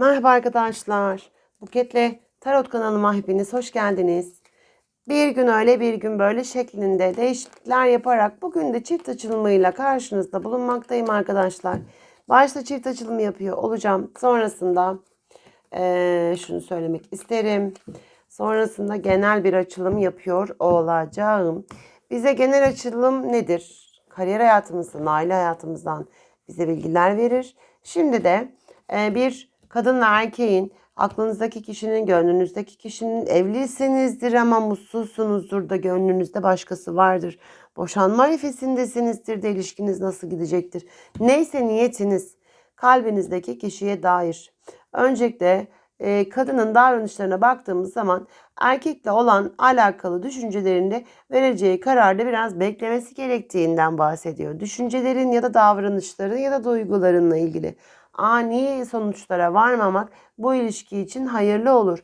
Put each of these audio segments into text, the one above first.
Merhaba arkadaşlar. Buket'le Tarot kanalıma hepiniz hoş geldiniz. Bir gün öyle bir gün böyle şeklinde değişiklikler yaparak bugün de çift açılımıyla karşınızda bulunmaktayım arkadaşlar. Başta çift açılım yapıyor olacağım. Sonrasında eee, şunu söylemek isterim. Sonrasında genel bir açılım yapıyor olacağım. Bize genel açılım nedir? Kariyer hayatımızdan, aile hayatımızdan bize bilgiler verir. Şimdi de e, bir kadınla erkeğin aklınızdaki kişinin, gönlünüzdeki kişinin evlisinizdir ama mutsuzsunuzdur da gönlünüzde başkası vardır. Boşanma arifesindesinizdir de ilişkiniz nasıl gidecektir? Neyse niyetiniz kalbinizdeki kişiye dair. Öncelikle e, kadının davranışlarına baktığımız zaman erkekle olan alakalı düşüncelerinde vereceği kararda biraz beklemesi gerektiğinden bahsediyor. Düşüncelerin ya da davranışların ya da duygularınla ilgili ani sonuçlara varmamak bu ilişki için hayırlı olur.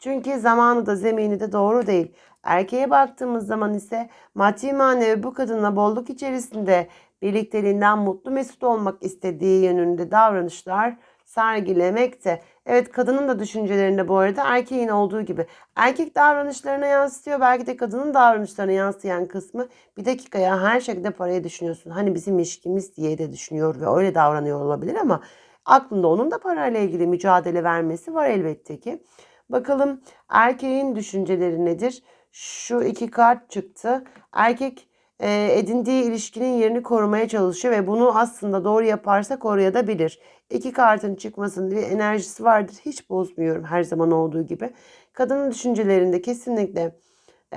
Çünkü zamanı da zemini de doğru değil. Erkeğe baktığımız zaman ise maddi manevi bu kadınla bolluk içerisinde birlikteliğinden mutlu mesut olmak istediği yönünde davranışlar sergilemekte. Evet kadının da düşüncelerinde bu arada erkeğin olduğu gibi. Erkek davranışlarına yansıtıyor. Belki de kadının davranışlarına yansıyan kısmı bir dakika ya her şekilde parayı düşünüyorsun. Hani bizim ilişkimiz diye de düşünüyor ve öyle davranıyor olabilir ama aklında onun da parayla ilgili mücadele vermesi var elbette ki. Bakalım erkeğin düşünceleri nedir? Şu iki kart çıktı. Erkek e, edindiği ilişkinin yerini korumaya çalışıyor ve bunu aslında doğru yaparsa koruyabilir. İki kartın çıkmasının bir enerjisi vardır. Hiç bozmuyorum her zaman olduğu gibi. Kadının düşüncelerinde kesinlikle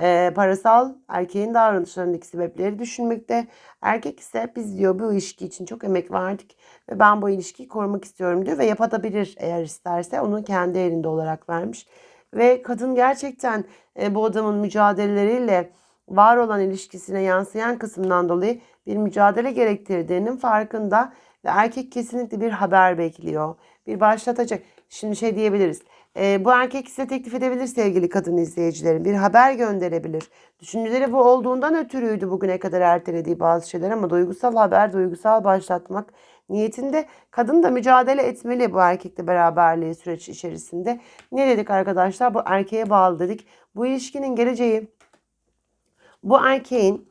e, parasal erkeğin davranışlarındaki sebepleri düşünmekte. Erkek ise biz diyor bu ilişki için çok emek verdik ve ben bu ilişkiyi korumak istiyorum diyor ve yapabilir eğer isterse onu kendi elinde olarak vermiş. Ve kadın gerçekten e, bu adamın mücadeleleriyle var olan ilişkisine yansıyan kısımdan dolayı bir mücadele gerektirdiğinin farkında ve erkek kesinlikle bir haber bekliyor. Bir başlatacak. Şimdi şey diyebiliriz. E, bu erkek size teklif edebilir sevgili kadın izleyicilerim. Bir haber gönderebilir. Düşünceleri bu olduğundan ötürüydü bugüne kadar ertelediği bazı şeyler ama duygusal haber, duygusal başlatmak niyetinde kadın da mücadele etmeli bu erkekle beraberliği süreç içerisinde. Ne dedik arkadaşlar? Bu erkeğe bağlı dedik. Bu ilişkinin geleceği bu erkeğin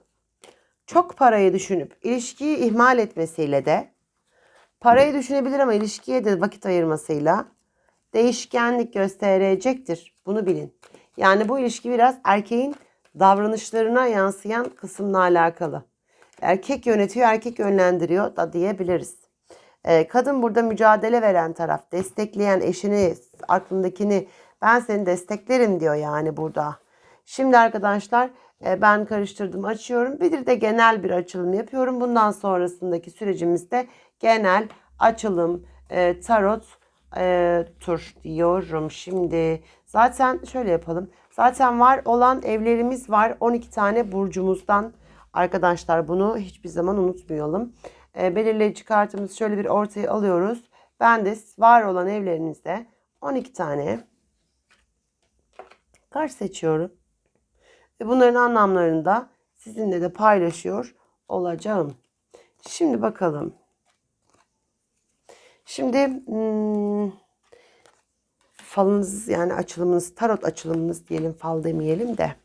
çok parayı düşünüp ilişkiyi ihmal etmesiyle de parayı düşünebilir ama ilişkiye de vakit ayırmasıyla değişkenlik gösterecektir. Bunu bilin. Yani bu ilişki biraz erkeğin davranışlarına yansıyan kısımla alakalı. Erkek yönetiyor, erkek yönlendiriyor da diyebiliriz. Ee, kadın burada mücadele veren taraf, destekleyen eşini, aklındakini ben seni desteklerim diyor yani burada. Şimdi arkadaşlar e, ben karıştırdım açıyorum. Bir de genel bir açılım yapıyorum. Bundan sonrasındaki sürecimizde genel açılım, e, tarot, e, tur diyorum. Şimdi zaten şöyle yapalım. Zaten var olan evlerimiz var. 12 tane burcumuzdan arkadaşlar bunu hiçbir zaman unutmayalım. E, belirleyici kartımızı şöyle bir ortaya alıyoruz. Ben de var olan evlerinizde 12 tane kart seçiyorum. Ve bunların anlamlarını da sizinle de paylaşıyor olacağım. Şimdi bakalım. Şimdi hmm, falınız yani açılımınız, tarot açılımınız diyelim fal demeyelim de.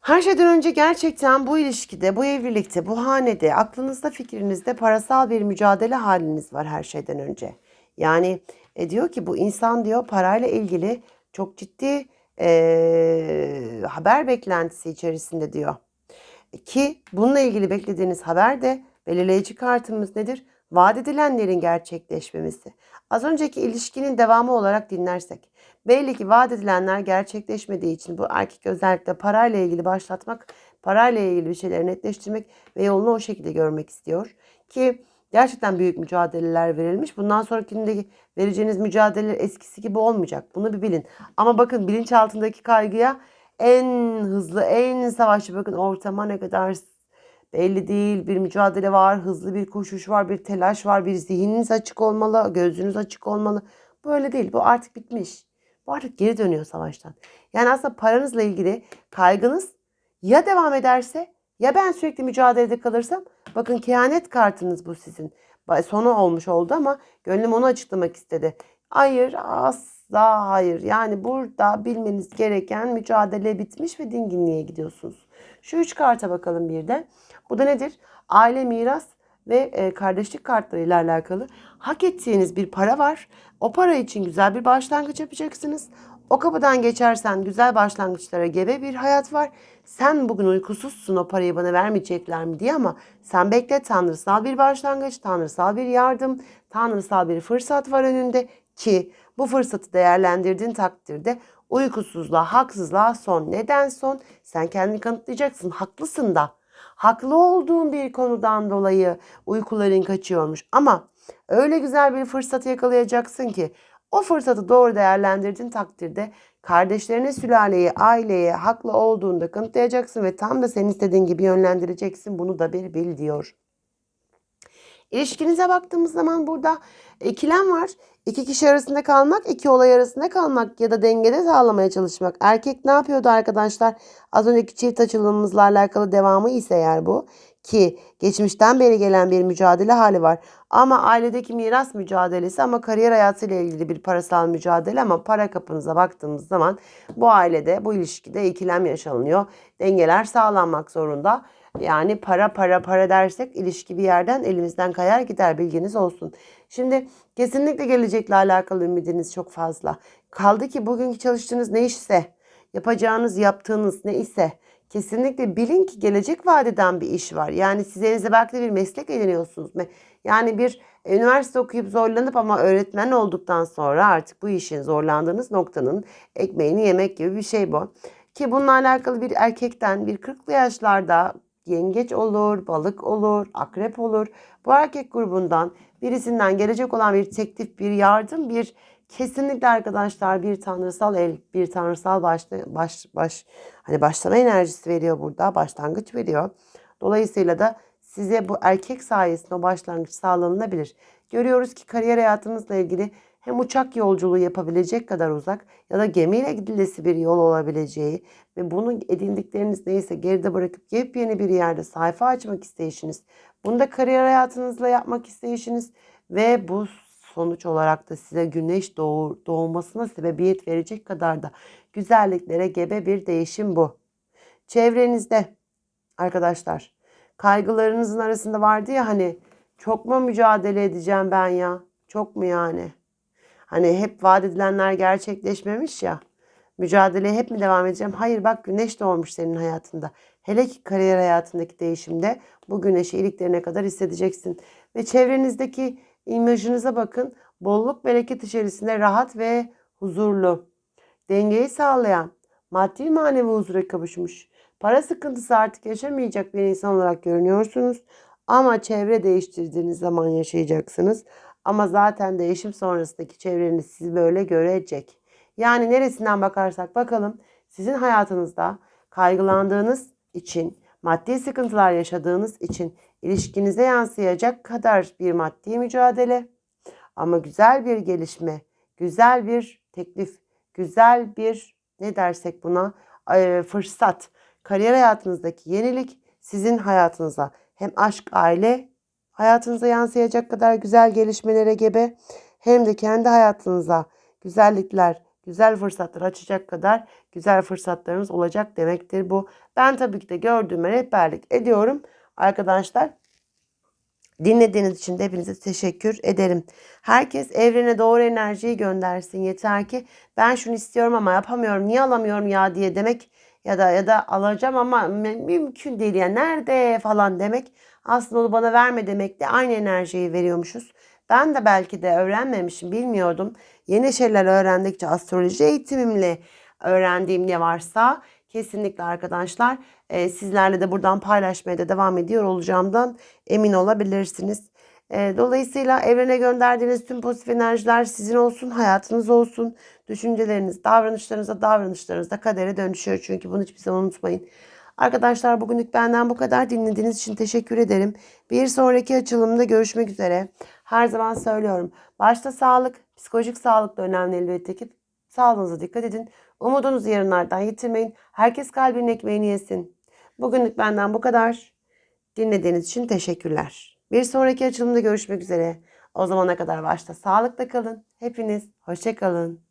Her şeyden önce gerçekten bu ilişkide, bu evlilikte, bu hanede, aklınızda, fikrinizde parasal bir mücadele haliniz var her şeyden önce. Yani e, diyor ki bu insan diyor parayla ilgili çok ciddi e, haber beklentisi içerisinde diyor. Ki bununla ilgili beklediğiniz haber de belirleyici kartımız nedir? Vaat edilenlerin gerçekleşmemesi. Az önceki ilişkinin devamı olarak dinlersek. Belli ki vaat edilenler gerçekleşmediği için bu erkek özellikle parayla ilgili başlatmak, parayla ilgili bir şeyleri netleştirmek ve yolunu o şekilde görmek istiyor. Ki gerçekten büyük mücadeleler verilmiş. Bundan sonrakinde vereceğiniz mücadeleler eskisi gibi olmayacak. Bunu bir bilin. Ama bakın bilinçaltındaki kaygıya en hızlı, en savaşçı bakın ortama ne kadar belli değil. Bir mücadele var, hızlı bir koşuş var, bir telaş var, bir zihniniz açık olmalı, gözünüz açık olmalı. Böyle değil. Bu artık bitmiş. Bu artık geri dönüyor savaştan. Yani aslında paranızla ilgili kaygınız ya devam ederse ya ben sürekli mücadelede kalırsam bakın kehanet kartınız bu sizin. sonu olmuş oldu ama gönlüm onu açıklamak istedi. Hayır asla hayır. Yani burada bilmeniz gereken mücadele bitmiş ve dinginliğe gidiyorsunuz. Şu üç karta bakalım bir de. Bu da nedir? Aile miras ve e, kardeşlik kartlarıyla alakalı. Hak ettiğiniz bir para var. O para için güzel bir başlangıç yapacaksınız. O kapıdan geçersen güzel başlangıçlara gebe bir hayat var. Sen bugün uykusuzsun o parayı bana vermeyecekler mi diye ama sen bekle tanrısal bir başlangıç, tanrısal bir yardım, tanrısal bir fırsat var önünde ki bu fırsatı değerlendirdiğin takdirde uykusuzluğa, haksızlığa son. Neden son? Sen kendini kanıtlayacaksın. Haklısın da. Haklı olduğun bir konudan dolayı uykuların kaçıyormuş. Ama öyle güzel bir fırsatı yakalayacaksın ki o fırsatı doğru değerlendirdiğin takdirde kardeşlerine, sülaleye, aileye haklı olduğunda kanıtlayacaksın ve tam da senin istediğin gibi yönlendireceksin. Bunu da bir bil diyor. İlişkinize baktığımız zaman burada ikilem var. İki kişi arasında kalmak, iki olay arasında kalmak ya da dengede sağlamaya çalışmak. Erkek ne yapıyordu arkadaşlar? Az önceki çift açılımımızla alakalı devamı ise eğer bu. Ki geçmişten beri gelen bir mücadele hali var. Ama ailedeki miras mücadelesi ama kariyer hayatıyla ilgili bir parasal mücadele ama para kapınıza baktığımız zaman bu ailede, bu ilişkide ikilem yaşanıyor. Dengeler sağlanmak zorunda. Yani para para para dersek ilişki bir yerden elimizden kayar gider bilginiz olsun. Şimdi kesinlikle gelecekle alakalı ümidiniz çok fazla. Kaldı ki bugünkü çalıştığınız ne işse, yapacağınız yaptığınız ne ise kesinlikle bilin ki gelecek vadeden bir iş var. Yani siz elinizde belki de bir meslek ediniyorsunuz. Yani bir üniversite okuyup zorlanıp ama öğretmen olduktan sonra artık bu işin zorlandığınız noktanın ekmeğini yemek gibi bir şey bu. Ki bununla alakalı bir erkekten bir 40'lı yaşlarda yengeç olur, balık olur, akrep olur. Bu erkek grubundan birisinden gelecek olan bir teklif, bir yardım, bir kesinlikle arkadaşlar bir tanrısal el, bir tanrısal baş, baş, baş hani başlama enerjisi veriyor burada, başlangıç veriyor. Dolayısıyla da size bu erkek sayesinde o başlangıç sağlanabilir. Görüyoruz ki kariyer hayatınızla ilgili hem uçak yolculuğu yapabilecek kadar uzak ya da gemiyle gidilesi bir yol olabileceği ve bunu edindikleriniz neyse geride bırakıp yepyeni bir yerde sayfa açmak isteyişiniz. Bunu da kariyer hayatınızla yapmak isteyişiniz ve bu sonuç olarak da size güneş doğu, doğmasına sebebiyet verecek kadar da güzelliklere gebe bir değişim bu. Çevrenizde arkadaşlar kaygılarınızın arasında vardı ya hani çok mu mücadele edeceğim ben ya? Çok mu yani? Hani hep vaat edilenler gerçekleşmemiş ya. Mücadeleye hep mi devam edeceğim? Hayır bak güneş doğmuş senin hayatında. Hele ki kariyer hayatındaki değişimde bu güneşi iliklerine kadar hissedeceksin. Ve çevrenizdeki imajınıza bakın. Bolluk bereket içerisinde rahat ve huzurlu. Dengeyi sağlayan, maddi manevi huzura kavuşmuş. Para sıkıntısı artık yaşamayacak bir insan olarak görünüyorsunuz. Ama çevre değiştirdiğiniz zaman yaşayacaksınız. Ama zaten değişim sonrasındaki çevreniz sizi böyle görecek. Yani neresinden bakarsak bakalım sizin hayatınızda kaygılandığınız için, maddi sıkıntılar yaşadığınız için ilişkinize yansıyacak kadar bir maddi mücadele ama güzel bir gelişme, güzel bir teklif, güzel bir ne dersek buna e, fırsat, kariyer hayatınızdaki yenilik sizin hayatınıza hem aşk, aile hayatınıza yansıyacak kadar güzel gelişmelere gebe hem de kendi hayatınıza güzellikler, güzel fırsatlar açacak kadar güzel fırsatlarınız olacak demektir bu. Ben tabii ki de gördüğüme rehberlik ediyorum arkadaşlar. Dinlediğiniz için de hepinize teşekkür ederim. Herkes evrene doğru enerjiyi göndersin. Yeter ki ben şunu istiyorum ama yapamıyorum. Niye alamıyorum ya diye demek ya da ya da alacağım ama mümkün değil ya nerede falan demek. Aslında onu bana verme demekle aynı enerjiyi veriyormuşuz. Ben de belki de öğrenmemişim, bilmiyordum. Yeni şeyler öğrendikçe astroloji eğitimimle öğrendiğim ne varsa kesinlikle arkadaşlar e, sizlerle de buradan paylaşmaya da devam ediyor olacağımdan emin olabilirsiniz. E, dolayısıyla evrene gönderdiğiniz tüm pozitif enerjiler sizin olsun, hayatınız olsun. Düşünceleriniz, davranışlarınızda, davranışlarınızda kadere dönüşüyor. Çünkü bunu hiçbir zaman unutmayın. Arkadaşlar bugünlük benden bu kadar. Dinlediğiniz için teşekkür ederim. Bir sonraki açılımda görüşmek üzere. Her zaman söylüyorum. Başta sağlık, psikolojik sağlık da önemli elbette ki. Sağlığınıza dikkat edin. Umudunuzu yarınlardan yitirmeyin. Herkes kalbinin ekmeğini yesin. Bugünlük benden bu kadar. Dinlediğiniz için teşekkürler. Bir sonraki açılımda görüşmek üzere. O zamana kadar başta sağlıkla kalın. Hepiniz hoşça kalın.